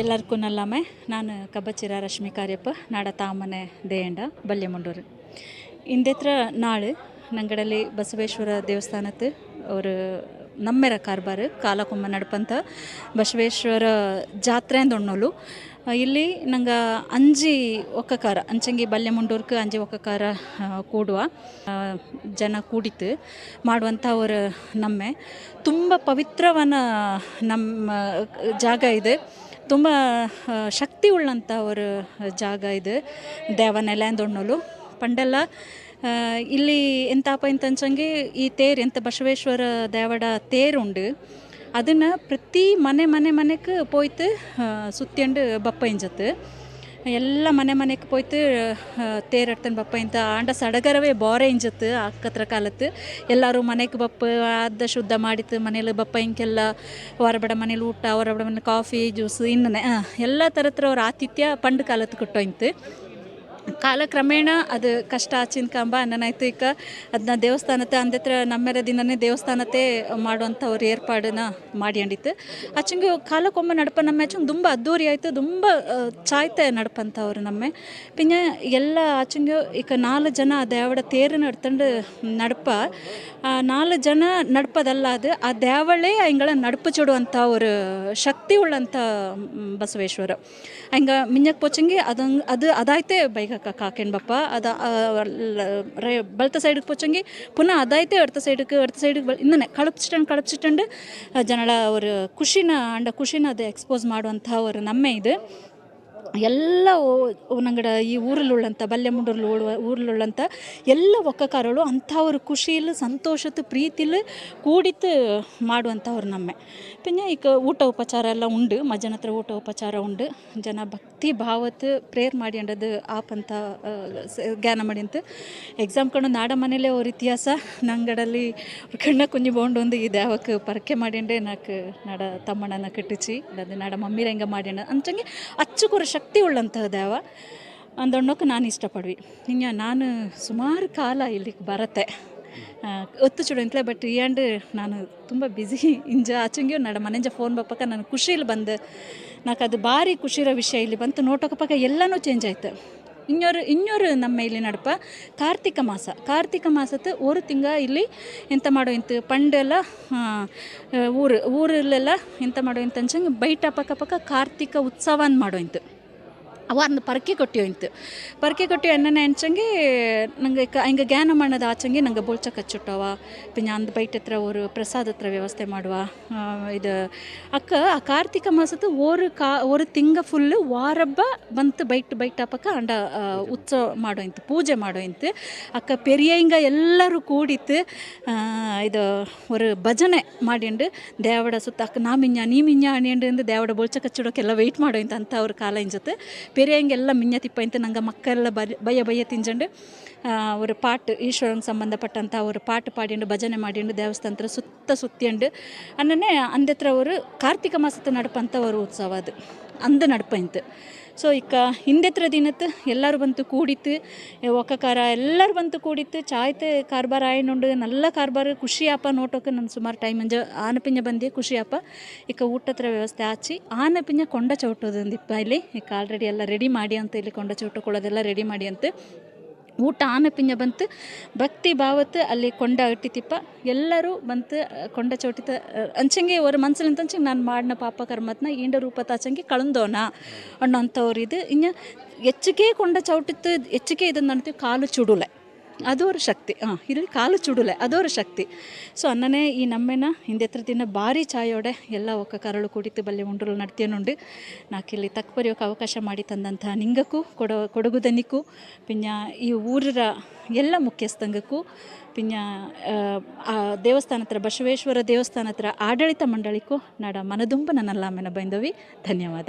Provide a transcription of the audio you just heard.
ಎಲ್ಲರ್ಕೂ ನಲ್ಲಮ್ಮೆ ನಾನು ಕಬ್ಬಚ್ಚಿರ ರಶ್ಮಿ ಕಾರ್ಯಪ್ಪ, ನಾಡ ತಾಮನೆ ದೇಯಂಡ ಬಲ್ಯ ಮುಂಡೂರು ಇಂದೇತ್ರ ನಾಳು ನಂಗಡಲ್ಲಿ ಬಸವೇಶ್ವರ ದೇವಸ್ಥಾನದ ಅವರು ನಮ್ಮೆರ ಕಾರ್ಬಾರ್, ಕಾಲಕೊಮ್ಮ ನಡ್ಪಂಥ ಬಸವೇಶ್ವರ ಜಾತ್ರೆ ಅಂದೊಣ್ಣೋಲು ಇಲ್ಲಿ ನಂಗೆ ಅಂಜಿ ಒಕ್ಕಕಾರ, ಅಂಚಂಗಿ ಬಲ್ಯಮುಂಡೂರ್ಕ ಅಂಜಿ ಒಕ್ಕಕಾರ ಕೂಡುವ ಜನ ಕೂಡಿತು ಮಾಡುವಂಥ ಅವರು ನಮ್ಮೆ. ತುಂಬ ಪವಿತ್ರವನ ನಮ್ಮ ಜಾಗ ಇದೆ. ತುಂಬ ಶಕ್ತಿ ಉಳ್ಳಂಥ ಅವರು ಜಾಗ ಇದು ದ್ಯಾವನ ಲ್ಯಾಂದೊಣ್ಣಲು ಪಂಡೆಲ್ಲ ಇಲ್ಲಿ ಎಂತಾಪ ಇಂತಂಚಂಗೆ ಈ ತೇರು, ಎಂತ ಬಸವೇಶ್ವರ ದೇವಡ ತೇರುಂಡು ಅದನ್ನು ಪ್ರತಿ ಮನೆ ಮನೆ ಮನೆಗೆ ಪೋಯ್ತು ಸುತ್ತಂಡು ಬಪ್ಪ ಇಂಜತ್ತು ಎಲ್ಲ ಮನೆ ಮನೆಗೆ போய்த்து ತೇರು ಎಡ್ತಾನೆ ಬಪ್ಪ ಇಂತ ಆಂಡ ಸಡಗರವೇ ಬೋರೆ ಇಂಜತ್ತು ಅಕ್ಕತ್ರ ಕಾಲತ್ತು ಎಲ್ಲರೂ ಮನೆಗೆ ಬಪ್ಪ ಅದ ಶುದ್ಧ ಮಾಡಿತ್ತು ಮನೇಲಿ ಬಪ್ಪ ಇಂಕೆಲ್ಲ ಹೊರಬಡ ಮನೇಲಿ ಊಟ ಹೊರಬಡ ಮನೆ ಕಾಫಿ ಜ್ಯೂಸ್ ಇನ್ನೇ ಎಲ್ಲ ಥರತ್ರ ಅವ್ರ ಆತಿಥ್ಯ ಪಂಡು ಕಾಲತ್ತು ಕೊಟ್ಟೋಯ್ತು ಕಾಲಕ್ರಮೇಣ ಅದು ಕಷ್ಟ ಆಚಿನ ಕಂಬ ಅನ್ನನಾಯ್ತು ಈಗ ಅದನ್ನ ದೇವಸ್ಥಾನತೆ ಅಂದತ್ರ ನಮ್ಮೆರ ದಿನನೇ ದೇವಸ್ಥಾನತೆ ಮಾಡುವಂಥ ಏರ್ಪಾಡನ್ನ ಏರ್ಪಾಡನ್ನ ಮಾಡ್ಯಂಡಿತ್ತು ಅಚ್ಚಂಗೆ ಕಾಲಕ್ಕೊಮ್ಮೆ ನಡ್ಪ ನಮ್ಮ ಅಚ್ಚಂಗೆ ತುಂಬ ಅದ್ದೂರಿ ಆಯಿತು, ತುಂಬ ಚಾಯ್ತೆ ನಡಪಂಥವ್ರು ನಮ್ಮ. ನಮ್ಮೆ ಎಲ್ಲ ಆಚಂಗೆ ಈಗ ನಾಲ್ಕು ಜನ ಆ ದ್ಯಾವಡ ತೇರನ್ನು ನಡಪ. ಆ ನಾಲ್ಕು ಜನ ನಡ್ಪದಲ್ಲ ಅದು, ಆ ದೇವಳೆ ಹಿಂಗಳ ನಡಪು ಚುಡುವಂಥ ಅವರು ಶಕ್ತಿ ಉಳ್ಳಂಥ ಬಸವೇಶ್ವರ. ಹಂಗೆ ಮಿಂಜಕ್ಕೆ ಪೋಚಂಗೆ ಅದಂಗೆ ಅದು ಅದಾಯ್ತೇ ಬೈಗ ಬೈಕ ಕಾಕೆನ್ ಬಪ್ಪ ಅದ ಬಳತ ಸೈಡಿಗೆ ಪೋಚಂಗಿ, ಪುನಃ ಅದಾಯ್ತೆ ಅರ್ಥ ಸೈಡಿಗೆ ಅರ್ಥ ಸೈಡಿಗೆ ಬಲ್ ಇನ್ನೇ ಕಳಪ್ಸಿಟ್ಟಂಡು ಕಳಪ್ಸಿಟ್ಟಂಡು ಜನಳ ಅವ್ರ ಖುಷಿನ, ಅಂಡ ಖುಷಿನ ಅದು ಎಕ್ಸ್ಪೋಸ್ ಮಾಡುವಂಥ ಅವರು ನಮ್ಮೆ ಇದು. ಎಲ್ಲ ನಂಗಡ ಈ ಊರಲ್ಲುಳ್ಳಂಥ ಬಲ್ಯಮುಂಡ್ರಲ್ಲಿ ಮುಂಡೂರ್ಲು ಓಡುವ, ಊರಲ್ಲುಳ್ಳಂಥ ಎಲ್ಲ ಒಕ್ಕಕಾರರು ಅಂಥವ್ರ ಖುಷಿಲು, ಸಂತೋಷದ, ಪ್ರೀತಿಲಿ ಕೂಡಿತು ಮಾಡುವಂಥವ್ರು ನಮ್ಮೆ. ಪಿನ್ನ ಈಗ ಊಟ ಉಪಚಾರ ಎಲ್ಲ ಉಂಡು ಮಜನ ಹತ್ರ ಊಟ ಉಪಚಾರ ಉಂಡು. ಜನ ಭಕ್ತಿ ಭಾವತ್ ಪ್ರೇಯರ್ ಮಾಡಿಯಂಡದು ಆಪ್ ಅಂತ ಜ್ಞಾನ ಅಂತ ಎಕ್ಸಾಮ್ ಕಂಡು ನಾಡ ಮನೇಲೆ ಅವ್ರ ಇತಿಹಾಸ, ನಂಗಡಲ್ಲಿ ಕಣ್ಣ ಕುಂಜಿ ಬೋಂಡು ಒಂದು ಇದೆ. ಅವಕ್ಕೆ ಪರಕೆ ಮಾಡಿಂಡೆ ನಾಲ್ಕು ನಾಡ ತಮ್ಮಣ್ಣನ ಕಟ್ಟಿಸಿ ಅದು ನಾಡ ಮಮ್ಮಿರಂಗ ಮಾಡಿ ಅಂಚಂಗೆ ಅಚ್ಚು ಕುರುಷ ಶಕ್ತಿ ಉಳ್ಳಂತಹ ದೇವ ಅಂದಣ್ಣಕ್ಕೆ ನಾನು ಇಷ್ಟಪಡ್ವಿ. ಇನ್ನು ನಾನು ಸುಮಾರು ಕಾಲ ಇಲ್ಲಿಗೆ ಬರತ್ತೆ. ಒತ್ತು ಚುಡು ಅಂತಲೇ ಬಟ್ ಆ್ಯಂಡ್ ನಾನು ತುಂಬ ಬ್ಯುಸಿ ಇಂಜ ಆಚಂಗ್ಯೂ ನಡ ಮನೆಂಜ ಫೋನ್ ಬಪ್ಪಕ್ಕ ನಾನು ಖುಷಿಲಿ ಬಂದು ನಾಲ್ಕು ಅದು ಭಾರಿ ಖುಷಿರೋ ವಿಷಯ ಇಲ್ಲಿ ಬಂತು. ನೋಟೋಕ ಪಕ್ಕ ಎಲ್ಲನೂ ಚೇಂಜ್ ಆಯ್ತು. ಇನ್ನೊರು ಇನ್ನೊರು ನಮ್ಮ ಇಲ್ಲಿ ನಡಪ, ಕಾರ್ತಿಕ ಮಾಸ. ಕಾರ್ತಿಕ ಮಾಸತ್ತು ಒಂದು ತಿಂಗ ಇಲ್ಲಿ ಎಂತ ಮಾಡೋ ಇಂತ ಪಂಡೆಲ್ಲ ಊರು, ಊರಲ್ಲೆಲ್ಲ ಎಂತ ಮಾಡೋ ಇಂತ ಅಂಚಂಗೆ ಬೈಟ ಪಕ್ಕ ಪಕ್ಕ ಕಾರ್ತಿಕ ಉತ್ಸವ ಮಾಡೋ ಇಂತು. ಅವಾರ್ನ ಪರಕೆ ಕೊಟ್ಟಿಯೋಯ್ತು ಪರಕೆ ಕೊಟ್ಟಿ ಎಣ್ಣೆ ಹಂಚಂಗೆ ನಂಗೆ ಕ ಹಿಂಗೆ ಜ್ಞಾನ ಮಣ್ಣದ ಆಚಂಗೆ ನಂಗೆ ಬೋಳ್ಚ ಕಚ್ಚುಟ್ಟವ ಪಿನ್ನ ಅಂದ್ ಬೈಟ್ ಹತ್ರ ಅವರು ಪ್ರಸಾದ ಹತ್ರ ವ್ಯವಸ್ಥೆ ಮಾಡುವ ಆ, ಇದು ಅಕ್ಕ ಆ ಕಾರ್ತಿಕ ಮಾಸದ ஒரு ಕಾ ஒரு ತಿಂಗ ಫುಲ್ಲು ವಾರಬ್ಬ ಬಂತು ಬೈಟ್ ಬೈಟ್ ಪಕ್ಕ ಅಂಡ ಆ, ಉತ್ಸವ ಮಾಡೋಯ್ತು ಪೂಜೆ ಮಾಡೋಯ್ತು ಅಕ್ಕ ಪೆರಿಯಂಗ ಎಲ್ಲರೂ ಕೂಡಿತ್ತು ಆ, ಇದು ஒரு ಭಜನೆ ಮಾಡಿಂಡು ದೇವಡ ಸುತ್ತ ಅಕ್ಕ ನಾ ಮಿಂಜ ನೀ ಮಿಂಜ ಅಣಿಯಂಡು ದೇವಡ ಬೋಳ್ಚ ಕಚ್ಚಿಡೋಕೆಲ್ಲ ವೆಯ್ಟ್ ಮಾಡೋಯ್ತು ಅಂತ ಅವ್ರ ಕಾಲ ಪೆರೆ ಹಂಗೆಲ್ಲ ಮಿನ್ಯತಿಪ್ಪ ಇಂತ ನಂಗೆ ಮಕ್ಕಳೆಲ್ಲ ಬರ ಭಯ ಭಯ ತಿಂಜಂಡು ಅವ್ರ ಪಾಟ್ ಈಶ್ವರಂಗೆ ಸಂಬಂಧಪಟ್ಟಂಥ ಅವ್ರ ಪಾಟ್ ಪಾಡಿಯಂಡು, ಭಜನೆ ಮಾಡಿಯಂಡು ದೇವಸ್ಥಾನ ಸುತ್ತ ಸುತ್ತಿಯಂಡು. ಅನ್ನೇ ಅಂದೆತ್ರ ಅವರು ಕಾರ್ತಿಕ ಮಾಸದ ನಡಪಂಥ ಅವ್ರ ಉತ್ಸವ ಅದು. ಅಂದ ನಡಪ ಇಂತ ಸೊ ಈಗ ಹಿಂದೆತ್ರ ದಿನತ್ತು ಎಲ್ಲರೂ ಬಂತು ಕೂಡಿತ್ತು. ಒಕ್ಕಕಾರ ಎಲ್ಲರೂ ಬಂತು ಕೂಡಿತ್ತು. ಚಾಯ್ತು ಕಾರ್ಬಾರ ಆಯ್ನುಂಡು ನಲ್ಲ ಕಾರ್ಬಾರ ಖುಷಿ ಅಪ್ಪ ನೋಟೋಕೆ ನಾನು ಸುಮಾರು ಟೈಮ್ ಅಂಜ ಆನಪಿಂಜ ಬಂದಿ ಖುಷಿ ಅಪ್ಪ ಈಗ ಊಟತ್ರ ವ್ಯವಸ್ಥೆ ಆಚಿ. ಆನಪಿಂಜ ಕೊಂಡ ಚೌಟೋದಂದಿಪ್ಪ ಇಲ್ಲಿ. ಈಗ ಆಲ್ರೆಡಿ ಎಲ್ಲ ರೆಡಿ ಮಾಡಿ ಅಂತ ಇಲ್ಲಿ ಕೊಂಡ ಚೌಟಕೊಳ್ಳೋದೆಲ್ಲ ರೆಡಿ ಮಾಡಿ ಅಂತ. ಊಟ ಆನಪಿಂಜ ಬಂತು. ಭಕ್ತಿ ಭಾವತ್ತು ಅಲ್ಲಿ ಕೊಂಡ ಇಟ್ಟಿತಿಪ್ಪ ಎಲ್ಲರೂ ಬಂತು ಕೊಂಡ ಚೌಟಿತ ಅಂಚಂಗೆ ಅವ್ರ ಮನ್ಸಲ್ಲಿ ಅಂಚಂಗೆ ನಾನು ಮಾಡಿನ ಪಾಪ ಕರ್ಮತ್ನ ಈಂಡ ರೂಪ ತಾಚಂಗೆ ಕಳಂದೋಣ ಅನ್ನೋ ಅಂಥವ್ರು ಇದು. ಇನ್ನು ಹೆಚ್ಚಿಗೆ ಕೊಂಡ ಚೌಟಿತ್ತು, ಹೆಚ್ಚಿಗೆ ಇದನ್ನು ಅಂತೀವಿ ಕಾಲು ಚುಡುಲೆ. ಅದೋರ ಶಕ್ತಿ. ಹಾಂ ಇಲ್ಲಿ ಕಾಲು ಚುಡುಲೆ, ಅದೋರ ಶಕ್ತಿ. ಸೊ ಅನ್ನನೇ ಈ ನಮ್ಮೆನ ಹಿಂದೆತ್ರ ದಿನ ಭಾರಿ ಚಾಯೋಡೆ ಎಲ್ಲ ಒಕ್ಕ ಕರಳು ಕುಡಿತು ಬಲ್ಲಿ ಉಂಡ್ರು ನಡ್ತೇನುಂಡು ನಾಕಿಲ್ಲಿ ಬರೆಯೋಕೆ ಅವಕಾಶ ಮಾಡಿ ತಂದಂಥ ನಿಂಗಕ್ಕೂ, ಕೊಡ ಕೊಡಗುದನಿಕ್ಕೂ ಪಿನ್ನ ಈ ಊರರ ಎಲ್ಲ ಮುಖ್ಯಸ್ಥಂಗಕ್ಕೂ ಆ ದೇವಸ್ಥಾನ ಹತ್ರ, ಬಸವೇಶ್ವರ ದೇವಸ್ಥಾನ ಹತ್ರ ಆಡಳಿತ ಮಂಡಳಿಗೂ ನಾಡ ಮನದುಂಬ ನನ್ನಲ್ಲಾಮೆನ ಬೈಂದವಿ ಧನ್ಯವಾದ.